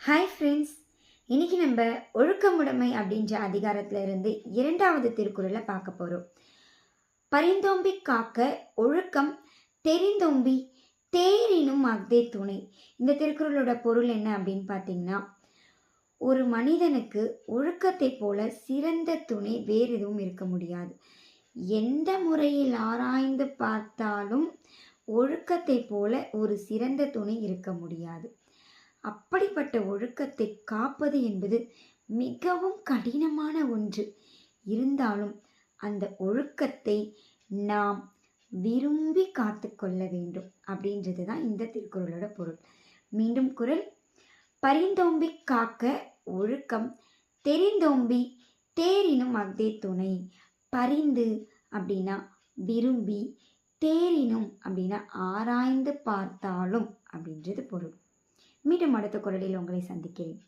Hi friends இன்றைக்கி நம்ம ஒழுக்கமுடைமை அப்படின்ற அதிகாரத்தில் இருந்து இரண்டாவது திருக்குறளை பார்க்க போகிறோம் பரிந்தோம்பி காக்க ஒழுக்கம் தெரிந்தோம்பி தேரினும் அஃதே துணை. இந்த திருக்குறளோட பொருள் என்ன அப்படின்னு பார்த்தீங்கன்னா ஒரு மனிதனுக்கு ஒழுக்கத்தை போல சிறந்த துணை வேறு எதுவும் இருக்க முடியாது. எந்த முறையில் ஆராய்ந்து பார்த்தாலும் ஒழுக்கத்தை போல ஒரு சிறந்த துணை இருக்க முடியாது. அப்படிப்பட்ட ஒழுக்கத்தை காப்பது என்பது மிகவும் கடினமான ஒன்று. இருந்தாலும் அந்த ஒழுக்கத்தை நாம் விரும்பி காத்துக்கொள்ள வேண்டும் அப்படின்றது தான் இந்த திருக்குறளோட பொருள். மீண்டும் குரல். பரிந்தோம்பி காக்க ஒழுக்கம் தெரிந்தோம்பி தேரினும் அதே துணை. பரிந்து அப்படின்னா விரும்பி தேரினும் அப்படின்னா ஆராய்ந்து பார்த்தாலும் அப்படின்றது பொருள். மீண்டும் அடுத்த குரலில் உங்களை சந்திக்கிறேன்.